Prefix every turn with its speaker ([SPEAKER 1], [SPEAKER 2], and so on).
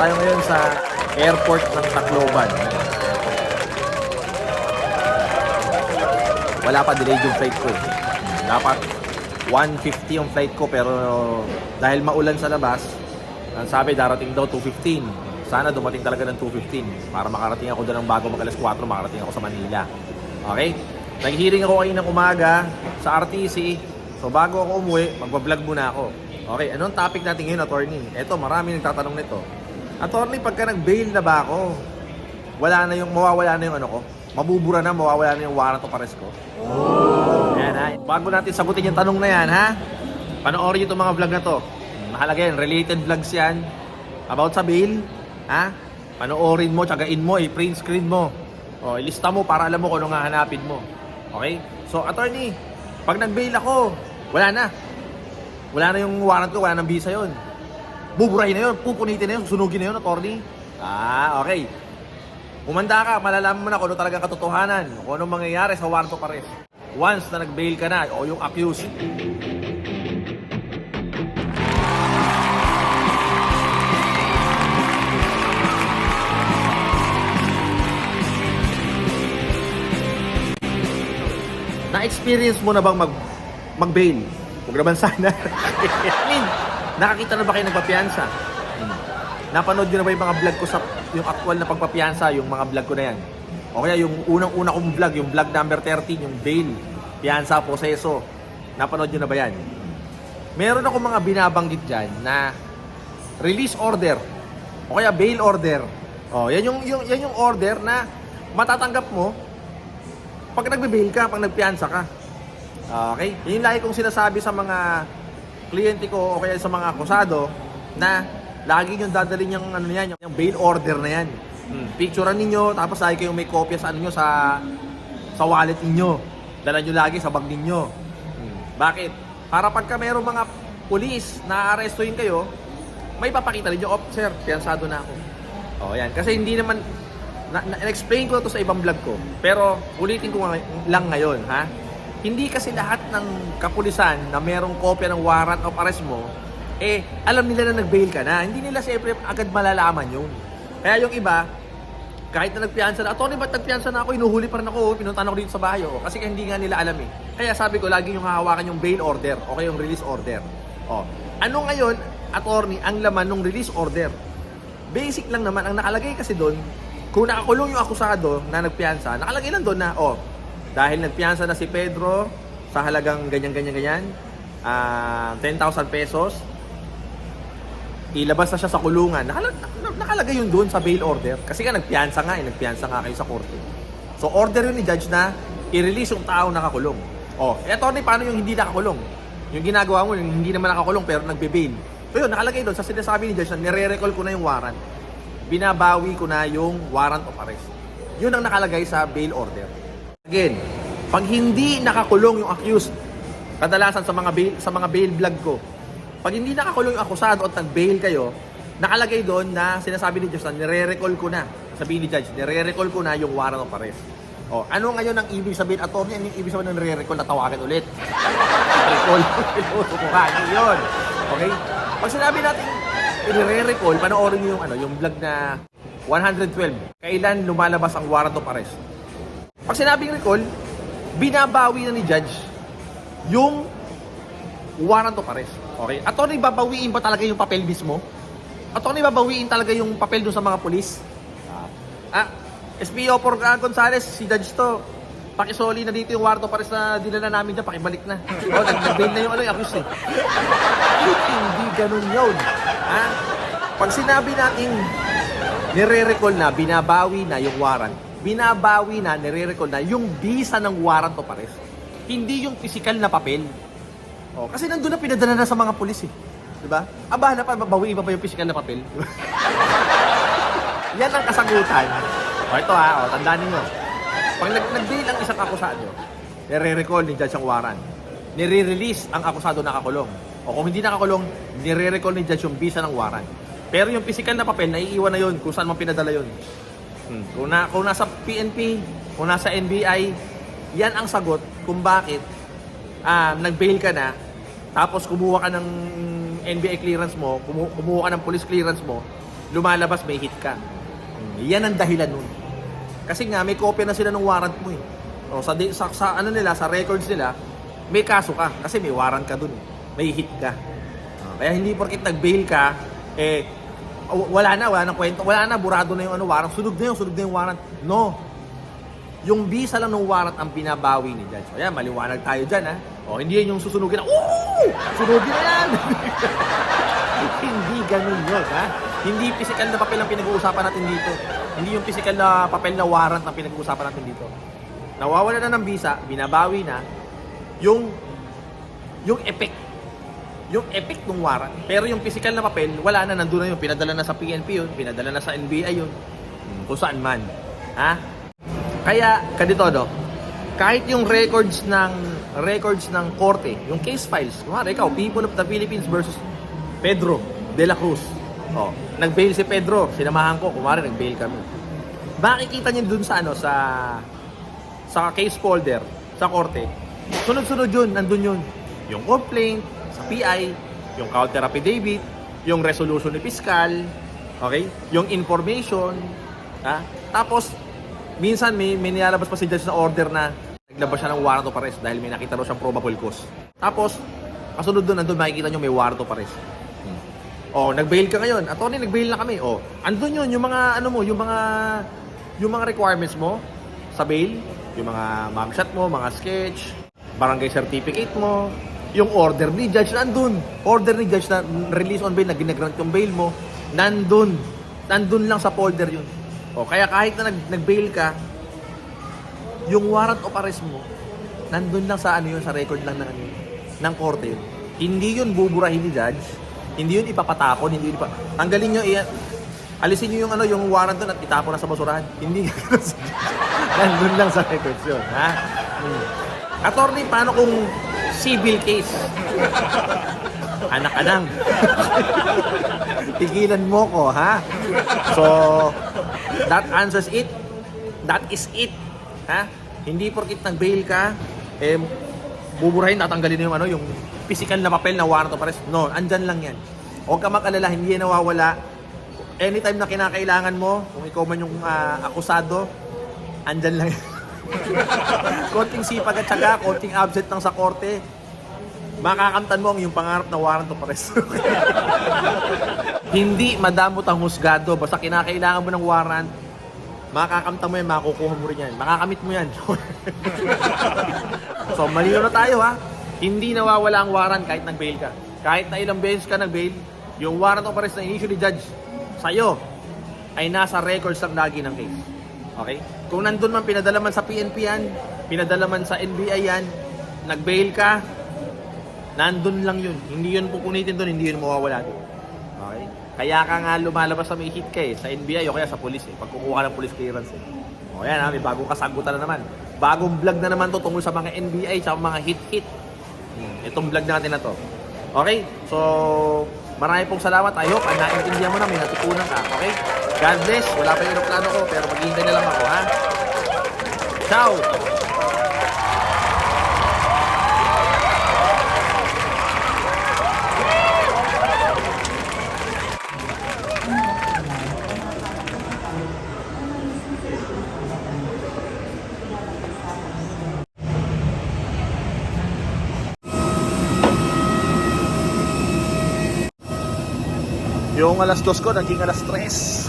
[SPEAKER 1] tayo ngayon sa airport ng Tacloban. Wala pa delayed yung flight ko eh. Dapat 150 yung flight ko pero dahil maulan sa labas, ang sabi darating daw 215. Sana dumating talaga ng 215 para makarating ako doon ng bago mag alas 4, makarating ako sa Manila. Okay? Nag-hearing ako kayo ng umaga sa RTC. So bago ako umuwi, magbablog muna ako. Okay, anong topic natin ngayon, attorney? Eto, marami nagtatanong nito. Attorney, pagka nag-bail na ba ako, wala na yung, mawawala na yung ano ko? Mabubura na, mawawala na yung warrant of arrest ko? Yan ha. Bago natin sagutin yung tanong na yan, ha? Panoorin nyo itong mga vlog na to. Mahalaga yan, related vlogs yan. About sa bail, ha? Panoorin mo, tsagain mo, i-print screen mo. O, ilista mo para alam mo kung ano nga hanapin mo. Okay? So, attorney, pag nag-bail ako, wala na. Wala na yung warrant ko, wala nang visa yon. Buburahin na yun, pupunitin na yun, sunugin na yun, attorney. Ah, okay. Umanda ka, malalaman mo na kung ano talagang katotohanan, kung anong mangyayari sa warrant of arrest. Once na nag-bail ka na, o yung accused, na-experience mo na bang mag mag-bail? Huwag naman sana. I mean, nakakita na ba kayo nagpapiyansa? Hmm. Napanood nyo na ba yung mga vlog ko sa yung actual na pagpapiyansa, yung mga vlog ko na yan? O kaya yung unang-una kong vlog, yung vlog number 13, yung bail, piyansa, proseso. Napanood nyo na ba yan? Meron ako mga binabanggit dyan na release order o kaya bail order. Oh, yan yung, yung yan yung order na matatanggap mo pag nagbe-bail ka, pag nagpiyansa ka. Okay? Yun yung lagi kong sinasabi sa mga kliyente ko o kaya sa mga akusado na lagi nyo dadalhin yung ano yan, yung bail order na yan. Hmm. Picturean ninyo, tapos lagi kayong may kopya sa ano nyo, sa, sa wallet ninyo. Dala nyo lagi sa bag ninyo. Hmm. Bakit? Para pagka mayroong mga pulis na arestuhin kayo, may papakita ninyo, oh, sir, piyansado na ako. O, yan. Kasi hindi naman, na, na, explain ko na to sa ibang vlog ko. Pero ulitin ko lang ngayon, ha? Hindi kasi lahat ng kapulisan na merong kopya ng warrant of arrest mo, eh, alam nila na nag-bail ka na. Hindi nila siyempre agad malalaman yun. Kaya yung iba, kahit na nagpiyansa na, Tony, ba't nagpiyansa na ako? Inuhuli pa rin ako, pinuntahan ako dito sa bahay. Oh. Kasi hindi nga nila alam eh. Kaya sabi ko, lagi yung hahawakan yung bail order o kaya yung release order. Oh. Ano ngayon, attorney, ang laman ng release order? Basic lang naman, ang nakalagay kasi doon, kung nakakulong yung akusado na nagpiyansa, nakalagay lang doon na, oh, dahil nagpiyansa na si Pedro sa halagang ganyan-ganyan-ganyan, ah 10,000 pesos, ilabas na siya sa kulungan. Nakalag, nak- nakalagay yun doon sa bail order. Kasi nga nagpiyansa nga, eh, nagpiyansa nga kayo sa korte. So order yun ni judge na i-release yung tao nakakulong. Oh, eh attorney, paano yung hindi nakakulong? Yung ginagawa mo, yung hindi naman nakakulong pero nagbe-bail. So yun, nakalagay doon sa sinasabi ni judge na nire-recall ko na yung warrant. Binabawi ko na yung warrant of arrest. Yun ang nakalagay sa bail order. Again, pag hindi nakakulong yung accused, kadalasan sa mga bail, sa mga bail vlog ko, pag hindi nakakulong yung akusado at nag-bail kayo, nakalagay doon na sinasabi ni Diyos na nire-recall ko na. Sabihin ni Judge, nire-recall ko na yung warrant of arrest. O, ano ngayon ang ibig sabihin? Attorney, ano yung ibig sabihin ng nire-recall na tawagan ulit? Recall. Sukuhan yun. Okay? Pag sinabi natin nire-recall, panoorin niyo yung, ano, yung vlog na 112. Kailan lumalabas ang warrant of arrest? Pag sinabing recall, binabawi na ni Judge yung warrant of arrest. Okay? Attorney, babawiin ba talaga yung papel mismo? Attorney, babawiin talaga yung papel doon sa mga pulis? Ah, SPO por ah, Gonzales, si Judge to. Pakisoli na dito yung warrant of arrest na dinala namin dyan, pakibalik na. O, nag-bail na yung ano, yung accused eh. Hindi ganun yun. Ha? Pag sinabi natin nire-recall na, binabawi na yung warrant, binabawi na, nire-recall na yung visa ng warrant of arrest. Hindi yung physical na papel. Oh, kasi nandun na pinadala na sa mga pulis eh. 'Di ba? Aba na pa babawiin pa ba yung physical na papel? Yan ang kasagutan. O ito ha, o, tandaan niyo. Pag nag nag-bail ang isang akusado, nire-recall ni judge ang warrant. Nire-release ang akusado na nakakulong. O kung hindi nakakulong, nire-recall ni judge yung visa ng warrant. Pero yung physical na papel, naiiwan na yun kung saan man pinadala yun. Hmm. Kung, na, kung nasa PNP, kung nasa NBI, yan ang sagot kung bakit ah, nag-bail ka na, tapos kumuha ka ng NBI clearance mo, kumu- kumuha ka ng police clearance mo, lumalabas may hit ka. Yan ang dahilan nun. Kasi nga, may kopya na sila ng warrant mo eh. O, sa, di- sa, sa ano nila, sa records nila, may kaso ka. Kasi may warrant ka dun. May hit ka. O, kaya hindi porkit nag-bail ka, eh, wala na, wala na kwento. Wala na, burado na yung ano, warrant. Sunog na yung, sunog na yung warrant. No. Yung visa lang ng warrant ang binabawi ni Judge. O yan, maliwanag tayo dyan ha. O, hindi yan yung susunugin na, Oo! Sunugin na yan! hindi ganun yun, ha? Hindi physical na papel ang pinag-uusapan natin dito. Hindi yung physical na papel na warrant ang pinag-uusapan natin dito. Nawawala na ng visa, binabawi na, yung yung effect yung effect ng warrant. Pero yung physical na papel, wala na, nandun na yun. Pinadala na sa PNP yun, pinadala na sa NBI yun. Hmm, Kung saan man. Ha? Kaya, ganito, no? Kahit yung records ng records ng korte, yung case files, kumari ikaw, People of the Philippines versus Pedro de la Cruz. Oh, nag-bail si Pedro, sinamahan ko, kumari nag-bail kami. Makikita niyo dun sa ano sa sa case folder sa korte. Sunod-sunod yun, nandun yun. Yung complaint sa PI, yung counter affidavit, yung resolution ni fiscal, okay? Yung information, ha? Tapos, minsan may, may nilalabas pa si judge na order na naglabas siya ng warrant of arrest dahil may nakita raw siyang probable cause. Tapos, kasunod doon, nandun makikita nyo may warrant of arrest. Oh, nag-bail ka ngayon. Attorney, nag-bail na kami. Oh, andun yun, yung mga, ano mo, yung mga, yung mga requirements mo sa bail, yung mga mugshot mo, mga sketch, barangay certificate mo, yung order ni judge nandun. Order ni judge na release on bail, na ginagrant yung bail mo, nandun. Nandun lang sa folder yun. O, kaya kahit na nag, nag-bail ka, yung warrant of arrest mo, nandun lang sa ano yun, sa record lang ng ano ng korte yun. Hindi yun buburahin ni judge, hindi yun ipapatapon, hindi yun ipa... Tanggalin nyo, iyan, alisin nyo yung ano, yung warrant doon at itapon na sa basurahan. Hindi. Nandun lang sa records yun, ha? Hmm. Attorney, paano kung civil case? Anak anang. Tigilan mo ko, ha? So, that answers it. That is it. Ha? Hindi porkit nag-bail ka, eh, buburahin, tatanggalin na yung ano, yung physical na papel na warrant of arrest. No, andyan lang yan. Huwag ka makalala, hindi yan nawawala. Anytime na kinakailangan mo, kung ikaw man yung ah, akusado, andyan lang yan. konting sipag at syaga, konting absent lang sa korte, makakamtan mo ang yung pangarap na warrant of arrest. Hindi madamot ang husgado, basta kinakailangan mo ng warrant, makakamtan mo yan, makukuha mo rin yan. Makakamit mo yan. so, malino na tayo ha. Hindi nawawala ang warrant kahit nag-bail ka. Kahit na ilang beses ka nag-bail, yung warrant of arrest na initially judge sa'yo ay nasa records lang lagi ng case. Okay? Kung nandun man, pinadala man sa PNP yan, pinadala man sa NBI yan, nag-bail ka, nandun lang yun. Hindi yun pupunitin doon, hindi yun mawawala doon. Okay? Kaya ka nga lumalabas sa may hit ka eh, sa NBI o kaya sa police eh, pag kukuha ng police clearance eh. O yan ha, may bagong kasagutan na naman. Bagong vlog na naman to tungkol sa mga NBI, sa mga hit-hit. Hmm, itong vlog natin na to. Okay? So, marami pong salamat. I hope, ang naintindihan mo na, may natutunan ka. Okay? God bless. Wala pa yung aeroplano ko, pero maghihintay na lang ako, ha? Ciao! Yung alas dos ko, naging alas tres.